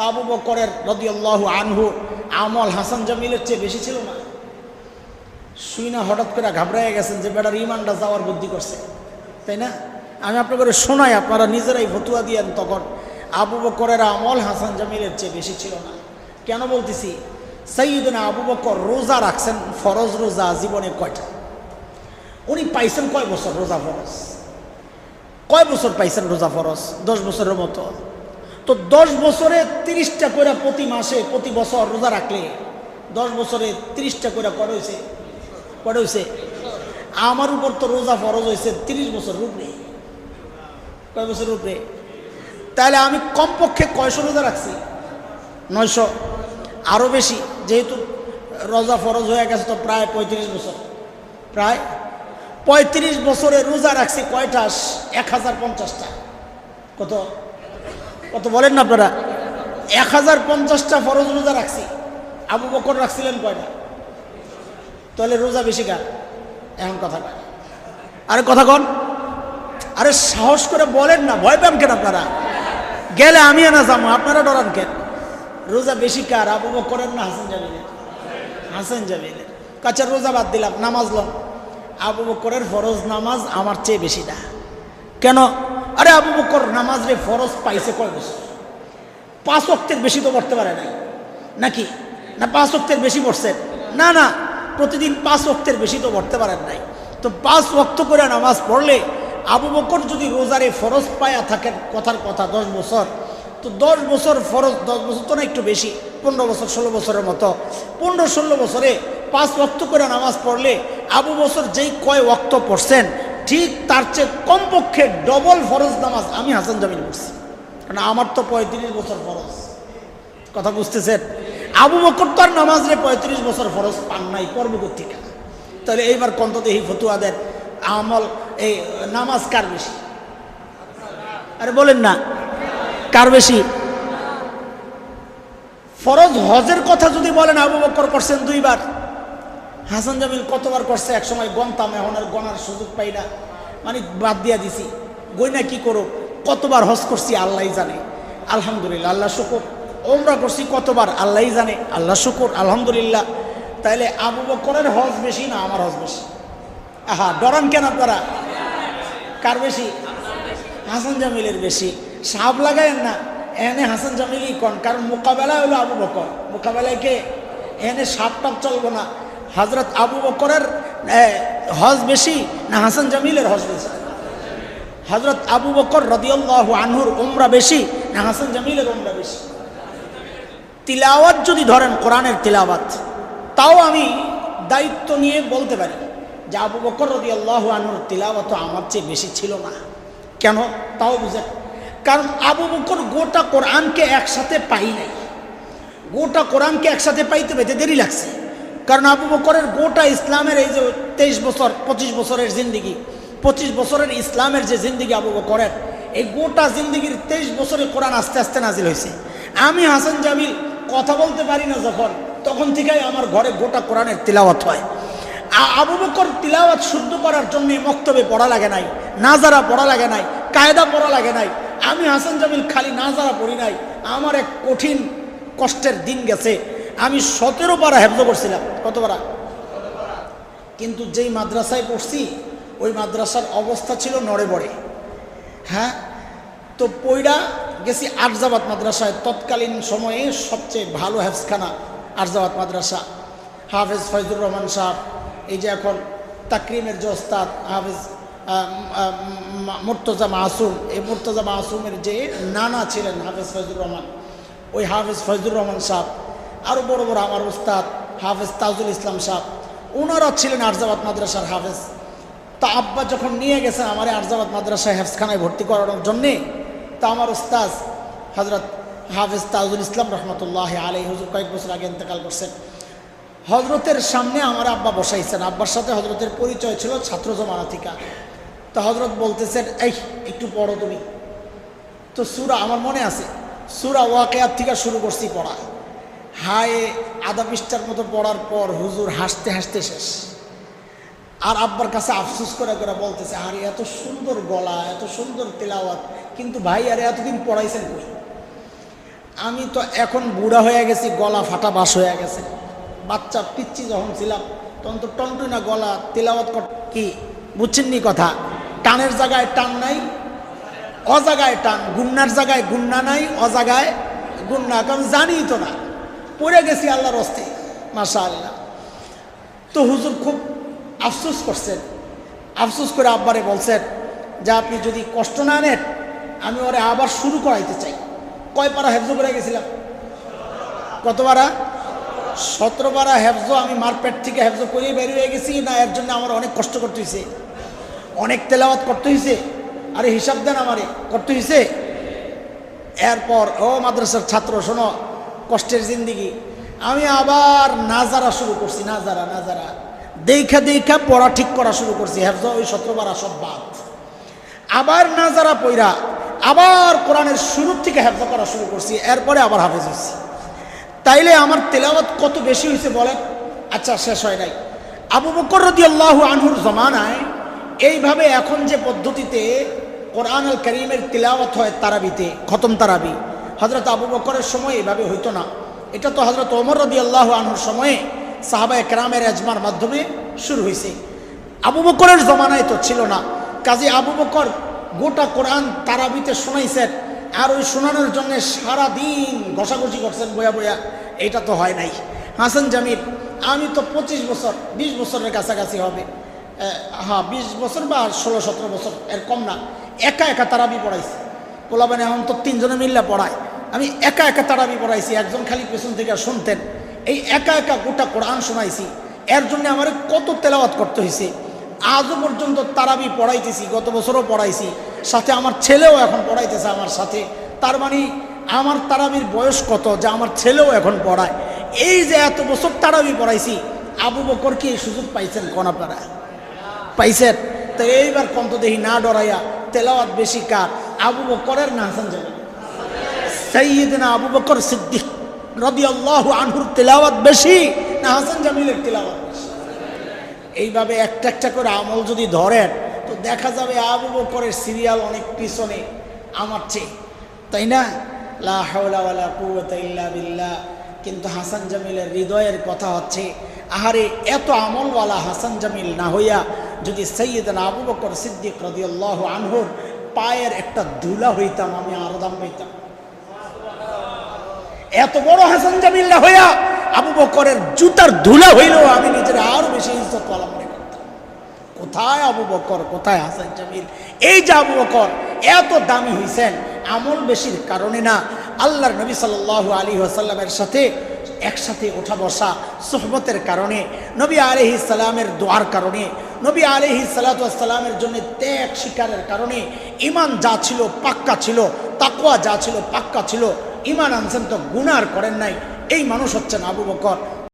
তা আবু বকরের রদিয়াল্লাহু আনহু আমল হাসান জামিলের চেয়ে বেশি ছিল না। শুই না হঠাৎ করে ঘাবড়াইয়া গেছেন যে, বেটার ইমানটা যাওয়ার বুদ্ধি করছে। তাই না? আমি আপনাদের শোনাই, আপনারা নিজেরাই ফতুয়া দিয়েন তখন। আবু বকরের আমল হাসান জামিলের চেয়ে বেশি ছিল না। কেন বলতেছি? সৈয়দনা আবু বকর রোজা রাখছেন, ফরজ রোজা জীবনে কয়টা? উনি পাইছেন কয় বছর রোজা ফরজ? কয় বছর পাইছেন রোজা ফরজ? দশ বছরের মতো। তো দশ বছরে তিরিশটা করে প্রতি মাসে, প্রতি বছর রোজা রাখলে দশ বছরে তিরিশটা করে কত হয়েছে কত হয়েছে আমার উপর তো রোজা ফরজ হয়েছে তিরিশ বছর উপরে কয় বছর উপরে তাহলে আমি কমপক্ষে কয়শো রোজা রাখছি? নয়শো। আরও বেশি, যেহেতু রোজা ফরজ হয়ে গেছে তো প্রায় পঁয়ত্রিশ বছর। প্রায় পঁয়ত্রিশ বছরে রোজা রাখছি কয়টা? এক হাজার পঞ্চাশটা। কত? কত বলেন না আপনারা? এক হাজার পঞ্চাশটা ফরজ রোজা রাখছি। আবু বকর রাখছিলেন কয়টা? তাহলে রোজা বেশি কার? এখন কথা কয়। আরে কথা কন। আরে সাহস করে বলেন না, ভয় পান কেন আপনারা? গেলে আমি না যাব, আপনারা ডরান কেন? রোজা বেশি কার, আবু বকরের না হাসান জামিনের হাসান জামিনের কাছে রোজা বাদ দিলাম, নামাজ লম আবু বকরের ফরজ নামাজ আমার চেয়ে বেশি না। কেন? আরে আবু বকর নামাজ রে ফরজ পাইছে কয় বছর? পাঁচ অক্টের বেশি তো পড়তে পারে নাই। নাকি? না, পাঁচ অক্টের বেশি পড়ছেন না না, প্রতিদিন পাঁচ অক্টের বেশি তো পড়তে পারেন নাই। তো পাঁচ অক্ত করে নামাজ পড়লে আবু বকর যদি রোজারে ফরজ পায়া থাকেন, কথার কথা, দশ বছর, তো দশ বছর ফরজ, দশ বছর তো না একটু বেশি, পনেরো বছর, ষোলো বছরের মতো। পনেরো, ষোলো বছরে পাঁচ ওয়াক্ত করে নামাজ পড়লে আবু বছর যেই কয় ওয়াক্ত পড়ছেন ঠিক তার চেয়ে কমপক্ষে ডবল ফরজ নামাজ আমি হাসান জামিন পড়ছি। কারণ আমার তো পঁয়ত্রিশ বছর ফরজ। কথা বুঝতেছেন? আবু বকর তো আর নামাজ রে পঁয়ত্রিশ বছর ফরজ পান নাই পর্ব থেকে তাহলে এইবার কন্ত দেহি ফতুয়া দেন। আমল, এই নামাজ কার বেশি? আরে বলেন না, কার বেশি? ফরজ হজের কথা যদি বলেন আবু বকর করছেন দুইবার। হাসান জামিল কতবার করছে? এক সময় গনতাম এখন আর গনার সুযোগ পাই না। মানে বাদ দিয়া দিছি। গইনা কি করো? কতবার হজ করছি আল্লাহ জানে। আলহামদুলিল্লাহ, আল্লাহ শুকুর। ওমরা করছি কতবার? আল্লাহ জানে। আল্লাহ শুকুর, আলহামদুলিল্লাহ। তাইলে আবু বকরের হজ বেশি না আমার হজ বেশি? আহা, ডরান কেন আপনারা? কার বেশি? হাসান জামিলের বেশি। সাপ লাগায়েন না। এনে হাসান জামিলই কন, কারণ মোকাবেলা হলো আবু বকর। মোকাবেলায় কে? এনে সাপ টাপ চলবো না। হজরত আবু বকরের হজ বেশি না, হাসান জামিলের হজ বেশি হজরত আবু বকর রদিয়াল্লাহ আনহুর উমরা বেশি, না, হাসান জামিলের উমরা বেশি। তিলাওয়াত যদি ধরেন, কোরআনের তিলাওয়াত, তাও আমি দায়িত্ব নিয়ে বলতে পারি যে আবু বকর রদি আল্লাহ আনুর তিলাওয়াত আমার চেয়ে বেশি ছিল না। কেন? তাও বুঝেন। কারণ আবু বকর গোটা কোরআনকে একসাথে পাই নাই। গোটা কোরআনকে একসাথে পাইতে পেতে দেরি লাগছে। কারণ আবু বকরের গোটা ইসলামের এই যে তেইশ বছর, পঁচিশ বছরের জিন্দিগি, পঁচিশ বছরের ইসলামের যে জিন্দিগি আবু বকরের, এই গোটা জিন্দিগির তেইশ বছরে কোরআন আস্তে আস্তে নাজিল হয়েছে। আমি হাসান জামিল কথা বলতে পারি না যখন, তখন থেকেই আমার ঘরে গোটা কোরআনের তিলাওয়াত হয়। আবু বকর তিলাওয়াত শুদ্ধ করার জন্য মক্তবে পড়া লাগে নাই, নাজারা পড়া লাগে নাই, কায়দা পড়া লাগে নাই। আমি হাসান জামিল খালি নাজারা পড়ি নাই, আমার এক কঠিন কষ্টের দিন গেছে। আমি সতেরো পারা হেফজ করছিলাম। কত পারা কিন্তু যেই মাদ্রাসায় পড়ছি, ওই মাদ্রাসার অবস্থা ছিল নড়ে বড়ে। হ্যাঁ? তো পইরা গেছি আরজাবাদ মাদ্রাসায়। তৎকালীন সময়ে সবচেয়ে ভালো হেফজখানা আরজাবাদ মাদ্রাসা। হাফেজ ফয়জুর রহমান সাহ এই যে এখন তাকরিমের যে ওস্তাদ, হাফেজ মুর্তজা মাসুম, এই মুর্তজা মাসুমের যে নানা ছিলেন হাফেজ ফয়জুর রহমান, ওই হাফেজ ফয়জুর রহমান সাহ আরও বড় বড় আমার উস্তাদ হাফেজ তাজুল ইসলাম সাহ ওনারা ছিলেন আরজাবাদ মাদ্রাসার হাফেজ। তা আব্বা যখন নিয়ে গেছেন আমার আরজাবাদ মাদ্রাসায় হেফসখানায় ভর্তি করানোর জন্যে, তা আমার উস্তাজ হজরত হাফেজ তাজুল ইসলাম রহমতুল্লাহ আলী হুজুর কয়েক বছর আগে ইন্তেকাল করছেন। হজরতের সামনে আমার আব্বা বসাইছেন। আব্বার সাথে হজরতের পরিচয় ছিল ছাত্র জমানা থেকে তো হজরত বলতেছেন, এই, একটু পড়ো তুমি। তো সুরা, আমার মনে আছে, সুরা ওয়াকেয়ার থেকে শুরু করছি পড়া। হায়ে আধা পৃষ্ঠার মতো পড়ার পর হুজুর হাসতে হাসতে শেষ। আর আব্বার কাছে আফসোস করে করে বলতেছে, আরে, এত সুন্দর গলা, এত সুন্দর তেলাওয়াত, কিন্তু ভাই, আরে, এতদিন পড়াইছেন কই? আমি তো এখন বুড়া হয়ে গেছি, গলা ফাটা বাস হয়ে গেছে। বাচ্চা পিচ্ছি যখন ছিলাম, তখন তো টনটুনা গলা, তেলাওয়াত কি, বুঝছেননি কথা? টানের জায়গায় টান নাই, অজাগায় টান, গুন্নার জায়গায় গুন্না নাই, অজাগায় গুন্না, কারণ জানি তো না। পড়ে গেছি আল্লাহর অস্তে মাসা আল্লাহ তো হুজুর খুব আফসোস করছেন। আফসোস করে আব্বারে বলছেন যে আপনি যদি কষ্ট না নেন, আমি ওরে আবার শুরু করাইতে চাই। কয় পারা হেফজ করে গেছিলাম? কত পারা? সতেরো পারা হেফজ আমি মারপেট থেকে হেফজ করিয়ে বেরিয়ে গেছি, না এর জন্য আমার অনেক কষ্ট করতে হয়েছে অনেক তেলাওয়াত করতে হয়েছে আরে হিসাব দেন আমারে, করতে হয়েছে এরপর, ও মাদ্রাসার ছাত্র, শোনো কষ্টের জিন্দিগি। আমি আবার নাজারা শুরু করছি, নাজারা নাজারা। দেখা দেখা পড়া ঠিক করা শুরু করছি হেফজ ওই সতেরোবারা সব বাদ। আবার নাজারা পইরা, আবার কোরআনের শুরু থেকে হেফজ করা শুরু করছি, এরপরে আবার হাফেজ হয়েছি তাইলে আমার তেলাওয়াত কত বেশি হয়েছে বলেন? আচ্ছা শেষ হয় নাই। আবু বকর রদি আল্লাহ আনহুর জমানায় এইভাবে এখন যে পদ্ধতিতে কোরআন আল করিমের তিলাওয়াত হয় তারাবিতে, খতম তারাবি হজরত আবু বকরের সময় এভাবে হইতো না। এটা তো হজরত ওমর রদি আল্লাহ আনহুর সময়ে সাহাবা একরামের এজমার মাধ্যমে শুরু হয়েছে আবু বকরের জমানায় তো ছিল না। কাজে আবু বকর গোটা কোরআন তারাবিতে শোনাইছেন আর ওই শোনানোর জন্য সারাদিন ঘষাঘষি করছেন বয়া বয়া। এটা তো হয় নাই। হাসান জামিল, আমি তো পঁচিশ বছর, বিশ বছরের কাছাকাছি হবে। হ্যাঁ বিশ বছর বা ষোলো সতেরো বছর, এর কম না। একা একা তারাবি পড়াইছি। পোলাবানে এখন তো তিনজনে মিললে পড়ায়। আমি একা একা তারাবি পড়াইছি, একজন খালি পেছন থেকে শুনতেন। এই একা একা গোটা কোরআন শোনাইছি। এর জন্য আমার কত তেলাওয়াত করতে হয়েছে আজও পর্যন্ত তারাবি পড়াইতেছি, গত বছরও পড়াইছি। সাথে আমার ছেলেও এখন পড়াইতেছে আমার সাথে। তার মানে আমার তারাবির বয়স কত যে আমার ছেলেও এখন পড়ায়। এই যে এত বছর তারাবি পড়াইছি, আবু বকর কি এই সুযোগ পাইছেন কোন আপনারা? পাইছেন? তো এইবার কন্ত দেখি না ডরাইয়া তেলাওয়াত বেশি কার? আবু বকরের না হাসান যাবে সৈয়দিনা আবু বকর সিদ্দিক রদি আল্লাহ আনহুর তেলাওয়াত বেশি, না হাসান জামিলের তেলাওয়াত এইভাবে একটা একটা করে আমল যদি ধরেন, তো দেখা যাবে আবু বকরের সিরিয়াল অনেক পিছনে, আমার চেয়ে। তাই না? বিল্লাহ। কিন্তু হাসান জামিলের হৃদয়ের কথা হচ্ছে, আহারে এত আমলওয়ালা হাসান জামিল না হইয়া যদি সৈয়দনা আবু বকর সিদ্দিক রদিয়াল্লাহ আনহুর পায়ের একটা ধুলা হইতাম, আমি আরও দাম হইতাম এত বড় হাসান জামিল না হইয়া আবু বকরের জুতার ধুলা হইলেও আমি নিজের আরও বেশি ইজ্জত পালা মনে করতাম। কোথায় আবু বকর, কোথায় হাসান জামিল? এই যে আবু বকর, এত দামি হইছেন, আমল বেশির কারণে না, আল্লাহর নবী সাল্লাহ আলী আসাল্লামের সাথে একসাথে ওঠা বসা সোহবতের কারণে, নবী আলহি দোয়ার কারণে নবী আলহি সালাতামের জন্য ত্যাগ শিকারের কারণে ইমান যা ছিল পাক্কা ছিল তাকুয়া যা ছিল পাক্কা ছিল ইমান আনছেন তো গুনার করেন নাই। এই মানুষ হচ্ছেন আবু বকর।